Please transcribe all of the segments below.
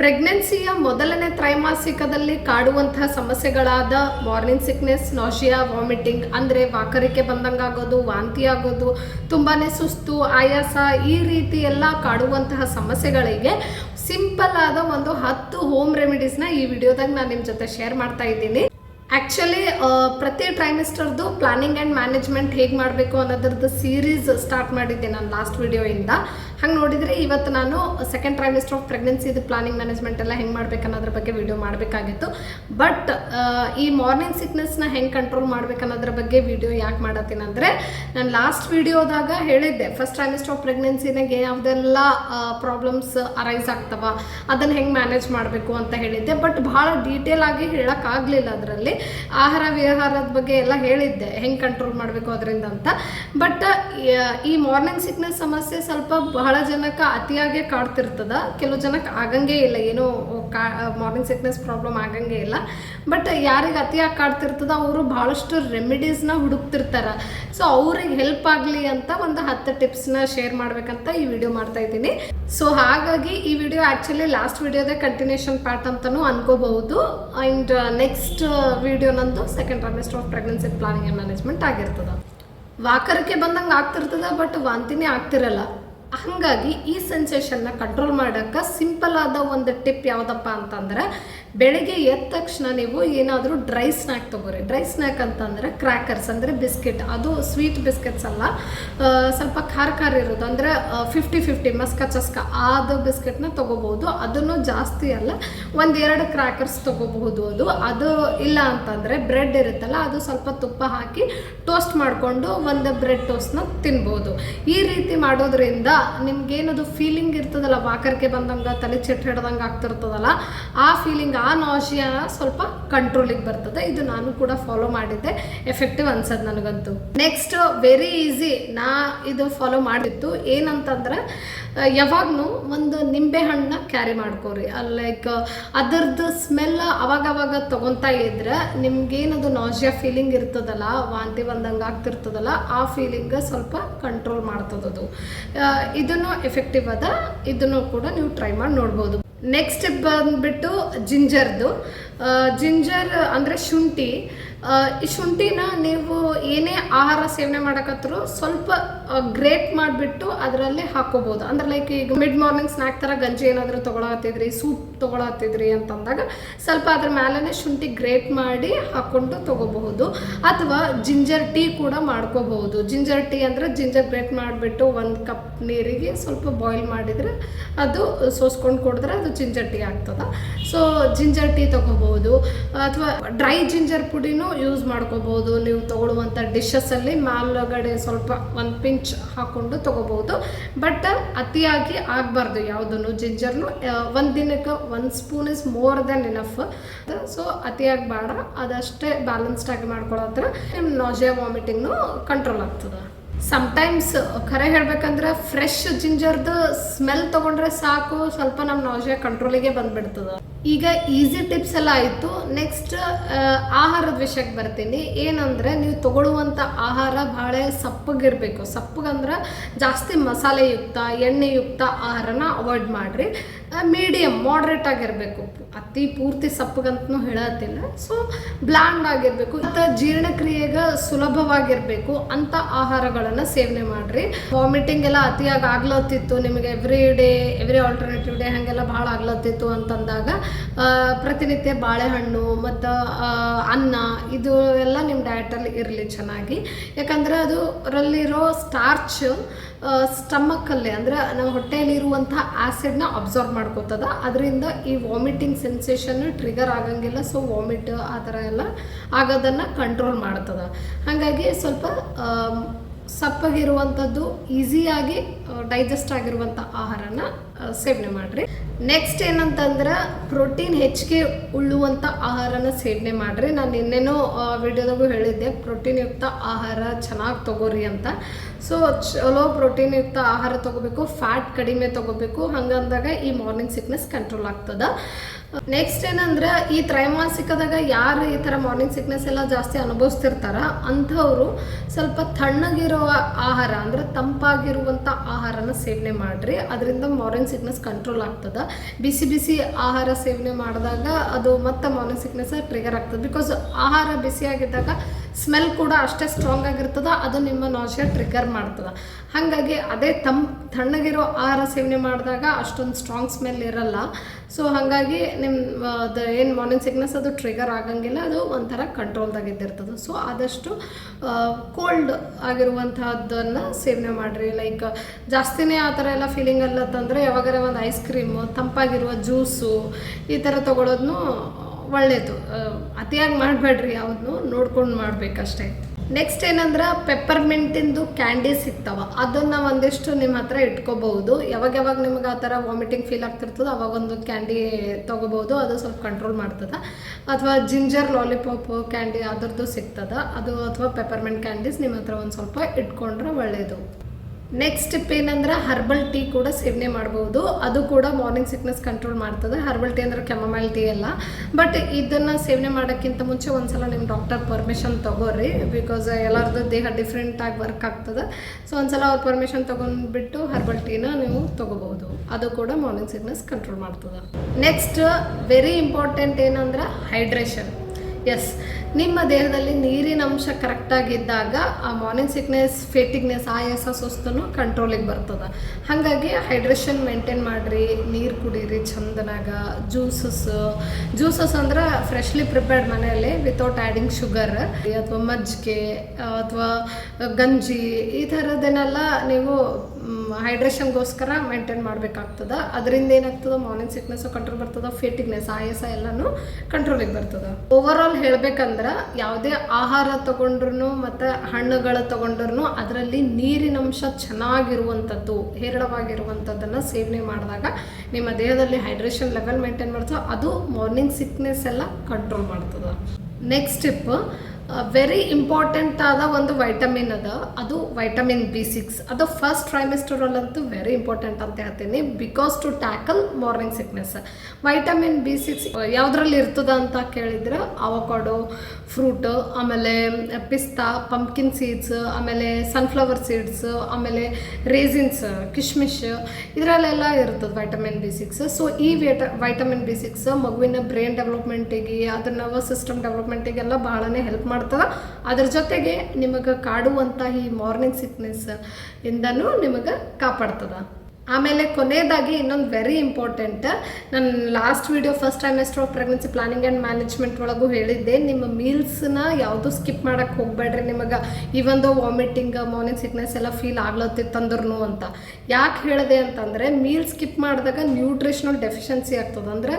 ಪ್ರೆಗ್ನೆನ್ಸಿಯ ಮೊದಲನೇ ತ್ರೈಮಾಸಿಕದಲ್ಲಿ ಕಾಡುವಂತಹ ಸಮಸ್ಯೆಗಳಾದ ಮಾರ್ನಿಂಗ್ ಸಿಕ್ನೆಸ್ ನಾಶಿಯಾ ವಾಮಿಟಿಂಗ್ ಅಂದರೆ ವಾಕರಿಕೆ ಬಂದಂಗಾಗೋದು ವಾಂತಿ ಆಗೋದು ತುಂಬಾ ಸುಸ್ತು, ಆಯಾಸ, ಈ ರೀತಿ ಎಲ್ಲ ಕಾಡುವಂತಹ ಸಮಸ್ಯೆಗಳಿಗೆ ಸಿಂಪಲ್ ಆದ ಒಂದು ಹತ್ತು ಹೋಮ್ ರೆಮಿಡೀಸ್ನ ಈ ವಿಡಿಯೋದಾಗ ನಾನು ನಿಮ್ಮ ಜೊತೆ ಶೇರ್ ಮಾಡ್ತಾ ಇದ್ದೀನಿ. ಆ್ಯಕ್ಚುಲಿ ಪ್ರತಿ ಟ್ರೈಮಿಸ್ಟರ್ದು ಪ್ಲಾನಿಂಗ್ ಆ್ಯಂಡ್ ಮ್ಯಾನೇಜ್ಮೆಂಟ್ ಹೇಗೆ ಮಾಡಬೇಕು ಅನ್ನೋದ್ರದ್ದು ಸೀರೀಸ್ ಸ್ಟಾರ್ಟ್ ಮಾಡಿದ್ದೆ ನಾನು ಲಾಸ್ಟ್ ವಿಡಿಯೋಯಿಂದ ಹಂಗೆ ನೋಡಿದರೆ ಇವತ್ತು ನಾನು ಸೆಕೆಂಡ್ ಟ್ರೈಮಿಸ್ಟರ್ ಆಫ್ ಪ್ರೆಗ್ನೆನ್ಸಿದು ಪ್ಲಾನಿಂಗ್ ಮ್ಯಾನೇಜ್ಮೆಂಟ್ ಎಲ್ಲ ಹೆಂಗೆ ಮಾಡ್ಬೇಕು ಅನ್ನೋದ್ರ ಬಗ್ಗೆ ವಿಡಿಯೋ ಮಾಡಬೇಕಾಗಿತ್ತು. ಬಟ್ ಈ ಮಾರ್ನಿಂಗ್ ಸಿಕ್ನೆಸ್ನ ಹೆಂಗೆ ಕಂಟ್ರೋಲ್ ಮಾಡ್ಬೇಕು ಅನ್ನೋದ್ರ ಬಗ್ಗೆ ವಿಡಿಯೋ ಯಾಕೆ ಮಾಡತ್ತೀನಿ ಅಂದರೆ, ನಾನು ಲಾಸ್ಟ್ ವಿಡಿಯೋದಾಗ ಹೇಳಿದ್ದೆ ಫಸ್ಟ್ ಟ್ರೈಮಿಸ್ಟರ್ ಆಫ್ ಪ್ರೆಗ್ನೆನ್ಸಿನಾಗೆ ಯಾವುದೆಲ್ಲ ಪ್ರಾಬ್ಲಮ್ಸ್ ಅರೈಸ್ ಆಗ್ತವ, ಅದನ್ನು ಹೆಂಗೆ ಮ್ಯಾನೇಜ್ ಮಾಡಬೇಕು ಅಂತ ಹೇಳಿದ್ದೆ. ಬಟ್ ಭಾಳ ಡೀಟೇಲ್ ಆಗಿ ಹೇಳೋಕ್ಕಾಗಲಿಲ್ಲ ಅದರಲ್ಲಿ. ಆಹಾರ ವಿಹಾರದ ಬಗ್ಗೆ ಎಲ್ಲ ಹೇಳಿದ್ದೆ, ಹೆಂಗೆ ಕಂಟ್ರೋಲ್ ಮಾಡಬೇಕು ಅದರಿಂದ ಅಂತ. ಬಟ್ ಈ ಮಾರ್ನಿಂಗ್ ಸಿಕ್ನೆಸ್ ಸಮಸ್ಯೆ ಸ್ವಲ್ಪ ಬಹಳ ಜನಕ್ಕೆ ಅತಿಯಾಗೆ ಕಾಡ್ತಿರ್ತದ. ಕೆಲವು ಜನಕ್ಕೆ ಆಗಂಗೆ ಇಲ್ಲ. ಏನೋ ಕಾ ಮಾರ್ನಿಂಗ್ ಸಿಕ್ನೆಸ್ ಪ್ರಾಬ್ಲಮ್ ಆಗಂಗೆ ಇಲ್ಲ. ಬಟ್ ಯಾರಿಗೆ ಅತಿಯಾಗಿ ಕಾಡ್ತಿರ್ತದ, ಅವರು ಭಾಳಷ್ಟು ರೆಮಿಡೀಸ್ನ ಹುಡುಕ್ತಿರ್ತಾರೆ. ಸೊ ಅವ್ರಿಗೆ ಹೆಲ್ಪ್ ಆಗಲಿ ಅಂತ ಒಂದು ಹತ್ತು ಟಿಪ್ಸ್ನ ಶೇರ್ ಮಾಡ್ಬೇಕಂತ ಈ ವಿಡಿಯೋ ಮಾಡ್ತಾ ಇದ್ದೀನಿ. ಸೊ ಹಾಗಾಗಿ ಈ ವಿಡಿಯೋ ಆ್ಯಕ್ಚುಲಿ ಲಾಸ್ಟ್ ವಿಡಿಯೋದೇ ಕಂಟಿನ್ಯೂಷನ್ ಪಾರ್ಟ್ ಅಂತಲೂ ಅನ್ಕೋಬಹುದು. ಆ್ಯಂಡ್ ನೆಕ್ಸ್ಟ್ ವಿಡಿಯೋ ನಂದು second trimester of pregnancy planning and management ಆಗಿರ್ತದೆ. ವಾಕರಕ್ಕೆ ಬಂದಂಗೆ ಆಗ್ತಿರ್ತದ ಬಟ್ ವಾಂತಿನೇ ಆಗ್ತಿರಲ್ಲ. ಹಾಗಾಗಿ ಈ ಸೆನ್ಸೇಷನ್ನ ಕಂಟ್ರೋಲ್ ಮಾಡೋಕ್ಕೆ ಸಿಂಪಲ್ ಆದ ಒಂದು ಟಿಪ್ ಯಾವುದಪ್ಪ ಅಂತಂದ್ರೆ, ಬೆಳಗ್ಗೆ ಎದ್ದ ತಕ್ಷಣ ನೀವು ಏನಾದರೂ ಡ್ರೈ ಸ್ನ್ಯಾಕ್ ತೊಗೋರಿ. ಡ್ರೈ ಸ್ನ್ಯಾಕ್ ಅಂತಂದ್ರೆ ಕ್ರ್ಯಾಕರ್ಸ್ ಅಂದರೆ ಬಿಸ್ಕೆಟ್ ಅದು ಸ್ವೀಟ್ ಬಿಸ್ಕೆಟ್ಸ್ ಅಲ್ಲ. ಸ್ವಲ್ಪ ಖಾರ ಖಾರ ಇರೋದು. ಅಂದರೆ ಫಿಫ್ಟಿ ಫಿಫ್ಟಿ ಮಸ್ಕ ಚಸ್ಕ ಆದ ಬಿಸ್ಕೆಟ್ನ ತೊಗೋಬೋದು ಅದನ್ನು ಜಾಸ್ತಿ ಅಲ್ಲ ಒಂದೆರಡು ಕ್ರ್ಯಾಕರ್ಸ್ ತೊಗೋಬಹುದು ಅದು. ಅದು ಇಲ್ಲ ಅಂತಂದರೆ ಬ್ರೆಡ್ ಇರುತ್ತಲ್ಲ, ಅದು ಸ್ವಲ್ಪ ತುಪ್ಪ ಹಾಕಿ ಟೋಸ್ಟ್ ಮಾಡಿಕೊಂಡು ಒಂದು ಬ್ರೆಡ್ ಟೋಸ್ಟ್ನ ತಿನ್ಬೋದು. ಈ ರೀತಿ ಮಾಡೋದ್ರಿಂದ ನಿಮ್ಗೇನದು ಫೀಲಿಂಗ್ ಇರ್ತದಲ್ಲ ವಾಕರ್ಗೆ ಬಂದಂಗೆ, ತಲೆ ಚೆಟ್ ಹಿಡ್ದಂಗೆ ಆಗ್ತಿರ್ತದಲ್ಲ, ಆ ಫೀಲಿಂಗ್ ಆ ನಾಶಿಯಾ ಸ್ವಲ್ಪ ಕಂಟ್ರೋಲಿಗೆ ಬರ್ತದೆ. ಇದು ನಾನು ಕೂಡ ಫಾಲೋ ಮಾಡಿದ್ದೆ. ಎಫೆಕ್ಟಿವ್ ಅನ್ಸದ್ ನನಗಂತೂ. ನೆಕ್ಸ್ಟ್ ವೆರಿ ಈಸಿ ನಾ ಇದು ಫಾಲೋ ಮಾಡಿತ್ತು ಏನಂತಂದ್ರೆ ಯಾವಾಗ್ಲೂ ಒಂದು ನಿಂಬೆ ಹಣ್ಣನ್ನ ಕ್ಯಾರಿ ಮಾಡ್ಕೋರಿ. ಲೈಕ್ ಅದರದ್ದು ಸ್ಮೆಲ್ ಅವಾಗವಾಗ ತಗೊತಾ ಇದ್ರೆ ನಿಮ್ಗೇನದು ನಾಶಿಯಾ ಫೀಲಿಂಗ್ ಇರ್ತದಲ್ಲ, ವಾಂತಿ ಬಂದಂಗೆ ಆಗ್ತಿರ್ತದಲ್ಲ, ಆ ಫೀಲಿಂಗ್ ಸ್ವಲ್ಪ ಕಂಟ್ರೋಲ್ ಮಾಡ್ತದದು. ಇದನ್ನು ಎಫೆಕ್ಟಿವ್ ಅದ ಇದನ್ನು ಕೂಡ ನೀವು ಟ್ರೈ ಮಾಡಿ ನೋಡ್ಬೋದು. ನೆಕ್ಸ್ಟ್ ಬಂದ್ಬಿಟ್ಟು ಜಿಂಜರ್ದು. ಜಿಂಜರ್ ಅಂದರೆ ಶುಂಠಿ. ಈ ಶುಂಠಿನ ನೀವು ಏನೇ ಆಹಾರ ಸೇವನೆ ಮಾಡಕತ್ತರೂ ಸ್ವಲ್ಪ ಗ್ರೇಟ್ ಮಾಡಿಬಿಟ್ಟು ಅದರಲ್ಲಿ ಹಾಕೋಬೋದು. ಅಂದ್ರೆ ಲೈಕ್ ಈಗ ಮಿಡ್ ಮಾರ್ನಿಂಗ್ ಸ್ನ್ಯಾಕ್ ಥರ ಗಂಜಿ ಏನಾದರೂ ತೊಗೊಳತ್ತಿದ್ರಿ ಸೂಪ್ ತೊಗೊಳತ್ತಿದ್ರಿ ಅಂತಂದಾಗ ಸ್ವಲ್ಪ ಅದ್ರ ಮೇಲೇ ಶುಂಠಿ ಗ್ರೇಟ್ ಮಾಡಿ ಹಾಕ್ಕೊಂಡು ತೊಗೋಬಹುದು. ಅಥವಾ ಜಿಂಜರ್ ಟೀ ಕೂಡ ಮಾಡ್ಕೋಬಹುದು. ಜಿಂಜರ್ ಟೀ ಅಂದರೆ ಜಿಂಜರ್ ಗ್ರೇಟ್ ಮಾಡಿಬಿಟ್ಟು ಒಂದು ಕಪ್ ನೀರಿಗೆ ಸ್ವಲ್ಪ ಬಾಯ್ಲ್ ಮಾಡಿದರೆ ಅದು ಸೋಸ್ಕೊಂಡು ಕುಡಿದ್ರೆ ಅದು ಜಿಂಜರ್ ಟೀ ಆಗ್ತದೆ. ಸೊ ಜಿಂಜರ್ ಟೀ ತೊಗೋಬಹುದು. ಅಥವಾ ಡ್ರೈ ಜಿಂಜರ್ ಪುಡಿನೂ ಯೂಸ್ ಮಾಡ್ಕೋಬಹುದು. ನೀವು ತೊಗೊಳ್ಳುವಂಥ ಡಿಶಸ್ಸಲ್ಲಿ ಮೇಲುಗಡೆ ಸ್ವಲ್ಪ ಒಂದು ಪಿಂಚ್ ಹಾಕ್ಕೊಂಡು ತೊಗೋಬಹುದು. ಬಟ್ ಅತಿಯಾಗಿ ಆಗಬಾರ್ದು ಯಾವುದನ್ನು, ಜಿಂಜರ್ನು. ಒಂದು ದಿನಕ್ಕೆ ಒಂದು spoon is more than enough so ಅತಿಯಾಗಿ ಬೇಡ. ಅದಷ್ಟೇ ಬ್ಯಾಲೆನ್ಸ್ಡ್ ಆಗಿ ಮಾಡ್ಕೊಳತ್ರ ನಿಮ್ಮ ನಾಜಿಯಾ ವಾಮಿಟಿಂಗ್ನು ಕಂಟ್ರೋಲ್ ಆಗ್ತದೆ. ಸಮ್ಟೈಮ್ಸ್ ಖರೆ ಹೇಳ್ಬೇಕಂದ್ರೆ ಫ್ರೆಶ್ ಜಿಂಜರ್ದು ಸ್ಮೆಲ್ ತಗೊಂಡ್ರೆ ಸಾಕು, ಸ್ವಲ್ಪ ನಮ್ಮ ನಾಜಿಯಾ ಕಂಟ್ರೋಲಿಗೆ ಬಂದ್ಬಿಡ್ತದೆ. ಈಗ ಈಸಿ ಟಿಪ್ಸ್ ಎಲ್ಲ ಆಯಿತು. ನೆಕ್ಸ್ಟ್ ಆಹಾರದ ವಿಷಯಕ್ಕೆ ಬರ್ತೀನಿ. ಏನಂದರೆ ನೀವು ತಗೊಳ್ಳುವಂಥ ಆಹಾರ ಭಾಳ ಸಪ್ಪಗಿರಬೇಕು. ಸಪ್ಪಗಂದ್ರೆ ಜಾಸ್ತಿ ಮಸಾಲೆಯುಕ್ತ, ಎಣ್ಣೆಯುಕ್ತ ಆಹಾರನ ಅವಾಯ್ಡ್ ಮಾಡಿರಿ. ಮೀಡಿಯಮ್ ಮಾಡ್ರೇಟ್ ಆಗಿರಬೇಕು. ಅತಿ ಪೂರ್ತಿ ಸಪ್ಪಗಂತನೂ ಹೇಳತ್ತಿಲ್ಲ. ಸೊ ಬ್ಲ್ಯಾಂಡ್ ಆಗಿರಬೇಕು. ಮತ್ತು ಜೀರ್ಣಕ್ರಿಯೆಗೆ ಸುಲಭವಾಗಿರಬೇಕು. ಅಂತ ಆಹಾರಗಳನ್ನು ಸೇವನೆ ಮಾಡಿರಿ. ವಾಮಿಟಿಂಗ್ ಎಲ್ಲ ಅತಿಯಾಗಿ ಆಗ್ಲತ್ತಿತ್ತು ನಿಮಗೆ every day every alternative day ಹಾಗೆಲ್ಲ ಭಾಳ ಆಗ್ಲತ್ತಿತ್ತು ಅಂತಂದಾಗ ಪ್ರತಿನಿತ್ಯ ಬಾಳೆಹಣ್ಣು ಮತ್ತು ಅನ್ನ, ಇದು ಎಲ್ಲ ನಿಮ್ಮ ಡಯಟಲ್ಲಿ ಇರಲಿ ಚೆನ್ನಾಗಿ. ಯಾಕಂದರೆ ಅದು ಅದರಲ್ಲಿರೋ ಸ್ಟಾರ್ಚ್ ಸ್ಟಮಕ್ಕಲ್ಲೇ ಅಂದರೆ ನಮ್ಮ ಹೊಟ್ಟೆಯಲ್ಲಿರುವಂಥ ಆ್ಯಸಿಡ್ನ ಅಬ್ಸಾರ್ಬ್ ಮಾಡ್ಕೋತದ. ಅದರಿಂದ ಈ ವಾಮಿಟಿಂಗ್ ಸೆನ್ಸೇಷನ್ ಟ್ರಿಗರ್ ಆಗಂಗಿಲ್ಲ. ಸೊ ವಾಮಿಟ್ ಆ ಥರ ಎಲ್ಲ ಆಗೋದನ್ನು ಕಂಟ್ರೋಲ್ ಮಾಡ್ತದ. ಹಾಗಾಗಿ ಸ್ವಲ್ಪ ಸಪ್ಪಗಿರುವಂಥದ್ದು, ಈಸಿಯಾಗಿ ಡೈಜೆಸ್ಟ್ ಆಗಿರುವಂಥ ಆಹಾರನ ಸೇವನೆ ಮಾಡಿರಿ. ನೆಕ್ಸ್ಟ್ ಏನಂತಂದ್ರೆ ಪ್ರೋಟೀನ್ ಹೆಚ್ಚಿಗೆ ಉಳ್ಳುವಂಥ ಆಹಾರನ ಸೇವನೆ ಮಾಡಿರಿ. ನಾನು ನಿನ್ನೆನೋ ವಿಡಿಯೋದಾಗೂ ಹೇಳಿದ್ದೆ ಪ್ರೋಟೀನ್ ಯುಕ್ತ ಆಹಾರ ಚೆನ್ನಾಗಿ ತಗೋರಿ ಅಂತ. ಸೊ ಚಲೋ ಪ್ರೋಟೀನ್ ಯುಕ್ತ ಆಹಾರ ತಗೋಬೇಕು ಫ್ಯಾಟ್ ಕಡಿಮೆ ತಗೋಬೇಕು, ಹಂಗಂದಾಗ ಈ ಮಾರ್ನಿಂಗ್ ಸಿಕ್ನೆಸ್ ಕಂಟ್ರೋಲ್ ಆಗ್ತದ. ನೆಕ್ಸ್ಟ್ ಏನಂದ್ರೆ, ಈ ತ್ರೈಮಾಸಿಕದಾಗ ಯಾರು ಈ ಥರ ಮಾರ್ನಿಂಗ್ ಸಿಕ್ನೆಸ್ ಎಲ್ಲ ಜಾಸ್ತಿ ಅನುಭವಿಸ್ತಿರ್ತಾರ, ಅಂಥವ್ರು ಸ್ವಲ್ಪ ತಣ್ಣಗಿರುವ ಆಹಾರ, ಅಂದ್ರೆ ತಂಪಾಗಿರುವಂಥ ಆಹಾರನ ಸೇವನೆ ಮಾಡ್ರಿ. ಅದರಿಂದ ಮಾರ್ನಿಂಗ್ ಮಾರ್ನಿಂಗ್ ಸಿಕ್ನೆಸ್ ಕಂಟ್ರೋಲ್ ಆಗ್ತದ. ಬಿಸಿ ಬಿಸಿ ಆಹಾರ ಸೇವನೆ ಮಾಡಿದಾಗ ಅದು ಮತ್ತೆ ಮಾರ್ನಿಂಗ್ ಸಿಕ್ನೆಸ್ ಟ್ರಿಗರ್ ಆಗ್ತದೆ. ಬಿಕಾಸ್ ಆಹಾರ ಬಿಸಿಯಾಗಿದ್ದಾಗ ಸ್ಮೆಲ್ ಕೂಡ ಅಷ್ಟೇ ಸ್ಟ್ರಾಂಗ್ ಆಗಿರ್ತದೆ, ಅದು ನಿಮ್ಮ ನಾಶಿಯ ಟ್ರಿಗರ್ ಮಾಡ್ತದೆ. ಹಾಗಾಗಿ ಅದೇ ತಮ್ಮ ತಣ್ಣಗಿರೋ ಆಹಾರ ಸೇವನೆ ಮಾಡಿದಾಗ ಅಷ್ಟೊಂದು ಸ್ಟ್ರಾಂಗ್ ಸ್ಮೆಲ್ ಇರಲ್ಲ. ಸೊ ಹಾಗಾಗಿ ನಿಮ್ಮ ಅದು ಏನು ಮಾರ್ನಿಂಗ್ ಸಿಕ್ನೆಸ್ ಅದು ಟ್ರಿಗರ್ ಆಗಂಗಿಲ್ಲ, ಅದು ಒಂಥರ ಕಂಟ್ರೋಲ್ದಾಗ ಇದ್ದಿರ್ತದೆ. ಸೊ ಆದಷ್ಟು ಕೋಲ್ಡ್ ಆಗಿರುವಂತಹದ್ದನ್ನು ಸೇವನೆ ಮಾಡಿರಿ. ಲೈಕ್ ಜಾಸ್ತಿನೇ ಆ ಥರ ಎಲ್ಲ ಫೀಲಿಂಗ್ ತಂದರೆ ಯಾವಾಗಾರ ಒಂದು ಐಸ್ ಕ್ರೀಮು ತಂಪಾಗಿರುವ ಜ್ಯೂಸು ಈ ಥರ ತೊಗೊಳೋದ್ನು ಒಳ್ಳೆಯದು ಅತಿಯಾಗಿ ಮಾಡಬೇಡ್ರಿ ಯಾವುದನ್ನು, ನೋಡ್ಕೊಂಡು ಮಾಡಬೇಕಷ್ಟೇ. ನೆಕ್ಸ್ಟ್ ಏನಂದ್ರೆ ಪೆಪ್ಪರ್ಮೆಂಟಿಂದು ಕ್ಯಾಂಡಿ ಸಿಗ್ತಾವ ಅದನ್ನು ಒಂದಿಷ್ಟು ನಿಮ್ಮ ಹತ್ರ ಇಟ್ಕೋಬಹುದು. ಯಾವಾಗ ಯಾವಾಗ ನಿಮ್ಗೆ ಆ ಥರ ವಾಮಿಟಿಂಗ್ ಫೀಲ್ ಆಗ್ತಿರ್ತದೆ ಅವಾಗ ಒಂದು ಕ್ಯಾಂಡಿ ತೊಗೋಬಹುದು. ಅದು ಸ್ವಲ್ಪ ಕಂಟ್ರೋಲ್ ಮಾಡ್ತದೆ. ಅಥವಾ ಜಿಂಜರ್ ಲಾಲಿಪಾಪ್ ಕ್ಯಾಂಡಿ ಅದರದ್ದು ಸಿಗ್ತದೆ. ಅದು ಅಥವಾ ಪೆಪ್ಪರ್ಮೆಂಟ್ ಕ್ಯಾಂಡೀಸ್ ನಿಮ್ಮ ಹತ್ರ ಒಂದು ಸ್ವಲ್ಪ ಇಟ್ಕೊಂಡ್ರೆ ಒಳ್ಳೆಯದು ನೆಕ್ಸ್ಟ್ ಟಿಪ್ ಏನಂದ್ರೆ ಹರ್ಬಲ್ ಟೀ ಕೂಡ ಸೇವನೆ ಮಾಡ್ಬೋದು. ಅದು ಕೂಡ ಮಾರ್ನಿಂಗ್ ಸಿಕ್ನೆಸ್ ಕಂಟ್ರೋಲ್ ಮಾಡ್ತದೆ. ಹರ್ಬಲ್ ಟೀ ಅಂದ್ರೆ ಕೆಮಮೈಲ್ ಟೀ ಎಲ್ಲ ಬಟ್ ಇದನ್ನು ಸೇವನೆ ಮಾಡೋಕ್ಕಿಂತ ಮುಂಚೆ ಒಂದ್ಸಲ ನಿಮ್ಮ ಡಾಕ್ಟರ್ ಪರ್ಮಿಷನ್ ತಗೋರಿ ಬಿಕಾಸ್ ಎಲ್ಲರದ್ದು ದೇಹ ಡಿಫ್ರೆಂಟ್ ಆಗಿ ವರ್ಕ್ ಆಗ್ತದೆ. ಸೊ ಒಂದ್ಸಲ ಅವ್ರ ಪರ್ಮಿಷನ್ ತೊಗೊಂಡ್ಬಿಟ್ಟು ಹರ್ಬಲ್ ಟೀನ ನೀವು ತಗೋಬಹುದು. ಅದು ಕೂಡ ಮಾರ್ನಿಂಗ್ ಸಿಕ್ನೆಸ್ ಕಂಟ್ರೋಲ್ ಮಾಡ್ತದೆ. ನೆಕ್ಸ್ಟ್ ವೆರಿ ಇಂಪಾರ್ಟೆಂಟ್ ಏನಂದ್ರೆ ಹೈಡ್ರೇಷನ್ ಎಸ್ ನಿಮ್ಮ ದೇಹದಲ್ಲಿ ನೀರಿನ ಅಂಶ ಕರೆಕ್ಟಾಗಿದ್ದಾಗ ಆ ಮಾರ್ನಿಂಗ್ ಸಿಕ್ನೆಸ್ ಫೇಟಿಗ್ನೆಸ್ ಆಯಾಸ ಸುಸ್ತನು ಕಂಟ್ರೋಲಿಗೆ ಬರ್ತದೆ. ಹಾಗಾಗಿ ಹೈಡ್ರೇಷನ್ ಮೇಂಟೈನ್ ಮಾಡಿರಿ, ನೀರು ಕುಡೀರಿ ಚಂದನಾಗ ಜ್ಯೂಸಸ್ ಜ್ಯೂಸಸ್ ಅಂದ್ರೆ ಫ್ರೆಶ್ಲಿ ಪ್ರಿಪೇರ್ಡ್ ಮನೆಯಲ್ಲಿ ವಿತೌಟ್ ಆ್ಯಡಿಂಗ್ ಶುಗರ್ ಅಥವಾ ಮಜ್ಜಿಗೆ, ಅಥವಾ ಗಂಜಿ ಈ ಥರದ್ದನ್ನೆಲ್ಲ ನೀವು ಹೈಡ್ರೇಷನ್ಗೋಸ್ಕರ ಮೇಂಟೈನ್ ಮಾಡಬೇಕಾಗ್ತದೆ. ಅದರಿಂದ ಏನಾಗ್ತದೆ? ಮಾರ್ನಿಂಗ್ ಸಿಕ್ನೆಸ್ ಕಂಟ್ರೋಲ್ ಬರ್ತದೆ ಫೇಟಿಗ್ನೆಸ್ ಆಯಾಸ ಎಲ್ಲನೂ ಕಂಟ್ರೋಲಿಗೆ ಬರ್ತದೆ. ಓವರ್ ಆಲ್ ಹೇಳ್ಬೇಕಂದ್ರೆ ಯಾವುದೇ ಆಹಾರ ತಗೊಂಡ್ರು ಮತ್ತು ಹಣ್ಣುಗಳು ತಗೊಂಡ್ರು ಅದರಲ್ಲಿ ನೀರಿನ ಅಂಶ ಚೆನ್ನಾಗಿರುವಂಥದ್ದು ಹೇರಳವಾಗಿರುವಂಥದ್ದನ್ನು ಸೇವನೆ ಮಾಡಿದಾಗ ನಿಮ್ಮ ದೇಹದಲ್ಲಿ ಹೈಡ್ರೇಷನ್ ಲೆವೆಲ್ ಮೇಂಟೈನ್ ಮಾಡ್ತದೆ ಅದು ಮಾರ್ನಿಂಗ್ ಸಿಕ್ನೆಸ್ ಎಲ್ಲ ಕಂಟ್ರೋಲ್ ಮಾಡ್ತದೆ. ನೆಕ್ಸ್ಟ್ ಟಿಪ್ ವೆರಿ ಇಂಪಾರ್ಟೆಂಟ್ ಆದ ಒಂದು ವೈಟಮಿನ್ ಅದ. ಅದು ವೈಟಮಿನ್ ಬಿ ಸಿಕ್ಸ್ ಅದು ಫಸ್ಟ್ ಟ್ರೈಮಿಸ್ಟರಲ್ಲಂತೂ ವೆರಿ ಇಂಪಾರ್ಟೆಂಟ್ ಅಂತ ಹೇಳ್ತೀನಿ. Because to tackle morning sickness vitamin B six ಯಾವುದ್ರಲ್ಲಿ ಇರ್ತದ ಅಂತ ಕೇಳಿದ್ರೆ ಅವಕಾಡೋ ಫ್ರೂಟ್ ಆಮೇಲೆ ಪಿಸ್ತಾ ಪಂಪ್ಕಿನ್ ಸೀಡ್ಸ್ ಆಮೇಲೆ ಸನ್ಫ್ಲವರ್ ಸೀಡ್ಸ್ ಆಮೇಲೆ ರೇಸಿನ್ಸ್ ಕಿಶ್ಮಿಶ್ ಇದರಲ್ಲೆಲ್ಲ ಇರ್ತದೆ ವೈಟಮಿನ್ ಬಿ ಸಿಕ್ಸ್ ಸೊ ಈ ವೇಟ ವೈಟಮಿನ್ ಬಿ ಸಿಕ್ಸ್ ಮಗುವಿನ ಬ್ರೈನ್ ಡೆವಲಪ್ಮೆಂಟಿಗೆ ಅದ್ರ ನರ್ವಸ್ ಸಿಸ್ಟಮ್ ಡೆವಲಪ್ಮೆಂಟಿಗೆಲ್ಲ ಬಹಳನೇ ಹೆಲ್ಪ್ ಮಾಡ್ತದೆ. ಅದ್ರ ಜೊತೆಗೆ ನಿಮಗೆ ಕಾಡುವಂಥ ಈ ಮಾರ್ನಿಂಗ್ ಸಿಕ್ನೆಸ್ ಇಂದನೂ ನಿಮಗೆ ಕಾಪಾಡ್ತದೆ. ಆಮೇಲೆ ಕೊನೆಯದಾಗಿ ಇನ್ನೊಂದು ವೆರಿ ಇಂಪಾರ್ಟೆಂಟ್ ನಾನು last video first trimester of pregnancy planning and management ಒಳಗೂ ಹೇಳಿದ್ದೆ, ನಿಮ್ಮ ಮೀಲ್ಸ್ನ ಯಾವುದೂ ಸ್ಕಿಪ್ ಮಾಡೋಕ್ಕೆ ಹೋಗಬೇಡ್ರಿ ನಿಮಗೆ. ಇವೊಂದು ವಾಮಿಟಿಂಗ್ ಮಾರ್ನಿಂಗ್ ಸಿಕ್ನೆಸ್ ಎಲ್ಲ ಫೀಲ್ ಆಗ್ಲತ್ತಿತ್ತಂದ್ರೂ ಅಂತ. ಯಾಕೆ ಹೇಳಿದೆ ಅಂತಂದರೆ ಮೀಲ್ ಸ್ಕಿಪ್ ಮಾಡಿದಾಗ ನ್ಯೂಟ್ರಿಷನಲ್ ಡೆಫಿಷಿಯನ್ಸಿ ಆಗ್ತದೆ. ಅಂದರೆ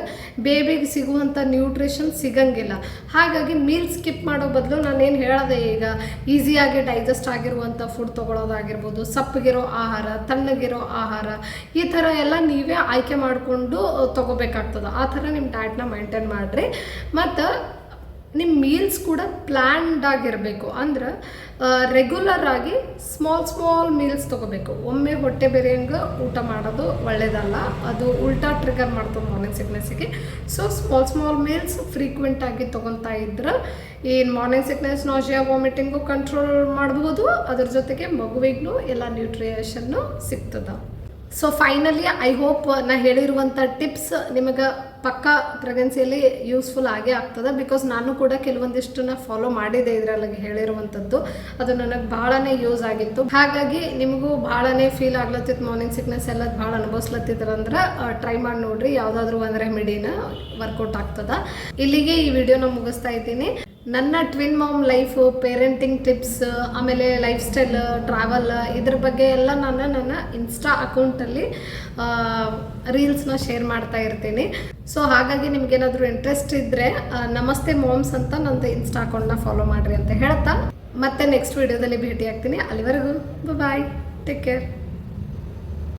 ಬೇಬಿಗೆ ಸಿಗುವಂಥ ನ್ಯೂಟ್ರಿಷನ್ ಸಿಗಂಗಿಲ್ಲ. ಹಾಗಾಗಿ ಮೀಲ್ ಸ್ಕಿಪ್ ಮಾಡೋ ಬದಲು ನಾನೇನು ಹೇಳಿದೆ ಈಗ? ಈಸಿಯಾಗಿ ಡೈಜೆಸ್ಟ್ ಆಗಿರುವಂಥ ಫುಡ್ ತೊಗೊಳೋದಾಗಿರ್ಬೋದು, ಸಪ್ಪಗಿರೋ ಆಹಾರ, ತಣ್ಣಗಿರೋ ಆಹಾರ ಈ ಥರ ಎಲ್ಲ ನೀವೇ ಆಯ್ಕೆ ಮಾಡಿಕೊಂಡು ತೊಗೋಬೇಕಾಗ್ತದೆ. ಆ ಥರ ನಿಮ್ಮ ಡಯಟ್ನ ಮೇಂಟೈನ್ ಮಾಡಿರಿ. ಮತ್ತು ನಿಮ್ಮ ಮೀಲ್ಸ್ ಕೂಡ ಪ್ಲ್ಯಾನ್ಡ್ ಆಗಿರಬೇಕು. ಅಂದ್ರೆ ರೆಗ್ಯುಲರ್ ಆಗಿ ಸ್ಮಾಲ್ ಸ್ಮಾಲ್ ಮೀಲ್ಸ್ ತೊಗೋಬೇಕು. ಒಮ್ಮೆ ಹೊಟ್ಟೆ ಬೇರೆಯಂಗೆ ಊಟ ಮಾಡೋದು ಒಳ್ಳೆಯದಲ್ಲ ಅದು ಉಲ್ಟಾ ಟ್ರಿಗರ್ ಮಾಡ್ತದೆ morning ಸಿಕ್ನೆಸ್ಸಿಗೆ so small small meals frequent ಆಗಿ ತೊಗೊತಾ ಇದ್ರೆ ಏನು morning sickness nausea vomiting control ಮಾಡ್ಬೋದು. ಅದ್ರ ಜೊತೆಗೆ ಮಗುವಿಗೂ ಎಲ್ಲ ನ್ಯೂಟ್ರಿಯೇಷನ್ನು ಸಿಗ್ತದೆ. ಸೊ ಫೈನಲಿ ಐ ಹೋಪ್ ನಾ ಹೇಳಿರುವಂಥ ಟಿಪ್ಸ್ ನಿಮಗೆ ಪಕ್ಕ ಪ್ರೆಗ್ನೆನ್ಸಿಯಲ್ಲಿ ಯೂಸ್ಫುಲ್ ಆಗೇ ಆಗ್ತದೆ ಬಿಕಾಸ್ ನಾನು ಕೂಡ ಕೆಲವೊಂದಿಷ್ಟನ್ನ ಫಾಲೋ ಮಾಡಿದೆ ಇದರಲ್ಲಿ ಹೇಳಿರುವಂಥದ್ದು ಅದು ನನಗೆ ಭಾಳನೇ ಯೂಸ್ ಆಗಿತ್ತು. ಹಾಗಾಗಿ ನಿಮಗೂ ಭಾಳನೇ ಫೀಲ್ ಆಗ್ಲತ್ತಿತ್ತು ಮಾರ್ನಿಂಗ್ ಸಿಕ್ನೆಸ್ ಎಲ್ಲ ಭಾಳ ಅನುಭವಿಸ್ಲತ್ತಿದ್ರಂದ್ರೆ ಟ್ರೈ ಮಾಡಿ ನೋಡ್ರಿ, ಯಾವುದಾದ್ರೂ ಒಂದು ರೆಮಿಡಿನ ವರ್ಕೌಟ್ ಆಗ್ತದ. ಇಲ್ಲಿಗೆ ಈ ವಿಡಿಯೋನ ಮುಗಿಸ್ತಾ ಇದ್ದೀನಿ. ನನ್ನ twin mom life parenting tips ಆಮೇಲೆ ಲೈಫ್ ಸ್ಟೈಲ್ ಟ್ರಾವೆಲ್ ಇದ್ರ ಬಗ್ಗೆ ಎಲ್ಲ ನಾನು ನನ್ನ ಇನ್ಸ್ಟಾ ಅಕೌಂಟಲ್ಲಿ ರೀಲ್ಸ್ನ ಶೇರ್ ಮಾಡ್ತಾ ಇರ್ತೀನಿ. ಸೊ ಹಾಗಾಗಿ ನಿಮ್ಗೇನಾದರೂ ಇಂಟ್ರೆಸ್ಟ್ ಇದ್ದರೆ ನಮಸ್ತೆ ಮಾಮ್ಸ್ ಅಂತ ನಂದು ಇನ್ಸ್ಟಾ ಅಕೌಂಟ್ನ ಫಾಲೋ ಮಾಡಿರಿ ಅಂತ ಹೇಳ್ತಾ. ಮತ್ತೆ ನೆಕ್ಸ್ಟ್ ವಿಡಿಯೋದಲ್ಲಿ ಭೇಟಿ ಆಗ್ತೀನಿ ಅಲ್ಲಿವರೆಗೂ ಬಾಯ್ ಟೇಕ್ ಕೇರ್